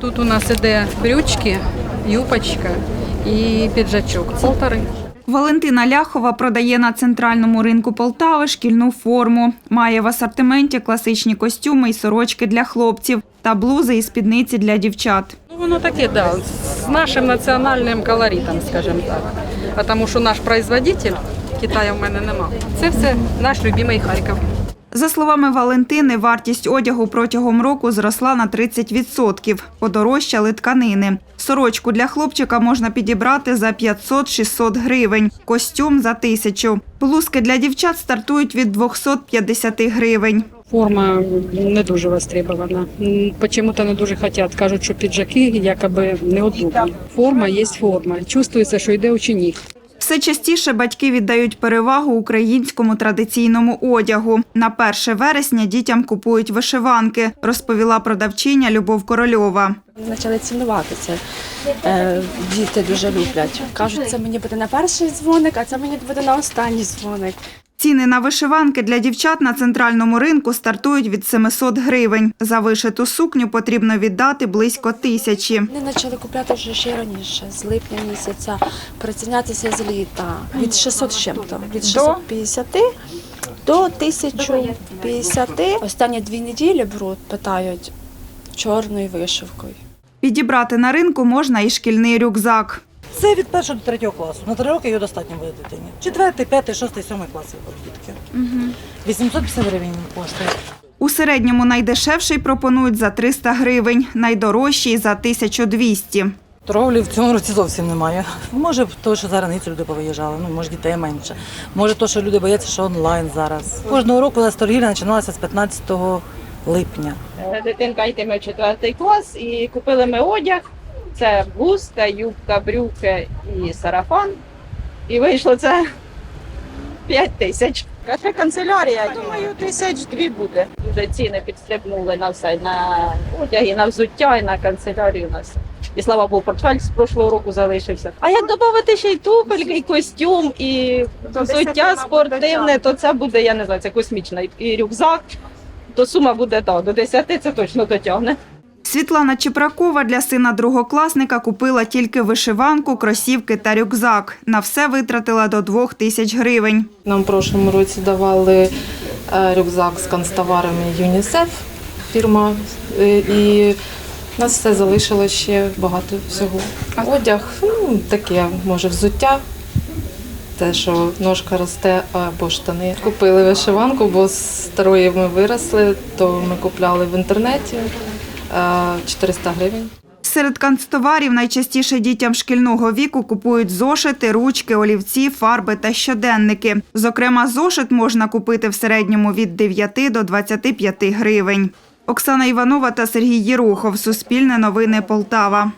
Тут у нас іде брючки, юпочка і піджачок. Полтори. Валентина Ляхова продає на центральному ринку Полтави шкільну форму. Має в асортименті класичні костюми і сорочки для хлопців та блузи і спідниці для дівчат. Ну, воно таке, да, з нашим національним колоритом, скажімо так. А Тому що наш производитель, Китаю в мене нема. Це все наш любимий Харків. За словами Валентини, вартість одягу протягом року зросла на 30%. Подорожчали тканини. Сорочку для хлопчика можна підібрати за 500-600 гривень, костюм за тисячу. Блузки для дівчат стартують від 250 гривень. Форма не дуже востребована. Почему-то не дуже хотять. Кажуть, що піджаки якоби неудобні. Форма є форма. Чувствується, що йде ученик. Все частіше батьки віддають перевагу українському традиційному одягу. На 1 вересня дітям купують вишиванки, розповіла продавчиня Любов Корольова. Почали цінувати це. Діти дуже люблять. Кажуть, це мені буде на перший дзвоник, а це мені буде на останній дзвоник. Ціни на вишиванки для дівчат на центральному ринку стартують від 700 гривень. За вишиту сукню потрібно віддати близько тисячі. Вони почали купляти вже ще раніше, з липня місяця, прицінятися з літа. Від 600 з чим-то, від 650 до 1050. Останні дві неділі беруть, питають чорною вишивкою. Підібрати на ринку можна і шкільний рюкзак. Це від першого до третього класу. На три роки його достатньо буде дитині. Четвертий, п'ятий, шостий, сьомий класи дітки. Угу. 850 гривень коштує. У середньому найдешевший пропонують за 300 гривень, найдорожчий за 1200. Торговлі в цьому році зовсім немає. Може, то, що за границю люди повиїжджали, ну може дітей менше. Може, то, що люди бояться, що онлайн зараз. Кожного року у нас торгівля починалася з 15 липня. Дитинка йтиме в четвертий клас і купили ми одяг. Це блузка, юбка, брюки і сарафан. І вийшло це 5 тисяч. Кафе канцелярія, думаю, тисяч дві буде. Вже ціни підстрибнули на все, на одяг, і на взуття, і на канцелярію. На все. І слава Богу, портфель з прошлого року залишився. А як додати ще й туфельки, і костюм, і взуття спортивне, то це буде, я не знаю, це космічна. І рюкзак, то сума буде так, до 10 це точно дотягне. Світлана Чепракова для сина другокласника купила тільки вишиванку, кросівки та рюкзак. На все витратила до двох тисяч гривень. Нам в прошлому році давали е, рюкзак з канцтоварами ЮНІСЕФ фірма, е, і в нас все залишило ще багато всього. Одяг, ну таке, може, взуття. Те, що ножка росте або штани. Купили вишиванку, бо з старої ми виросли, то ми купляли в інтернеті 400 гривень. Серед канцтоварів найчастіше дітям шкільного віку купують зошити, ручки, олівці, фарби та щоденники. Зокрема, зошит можна купити в середньому від 9 до 25 гривень. Оксана Іванова та Сергій Єрухов. Суспільне новини Полтава.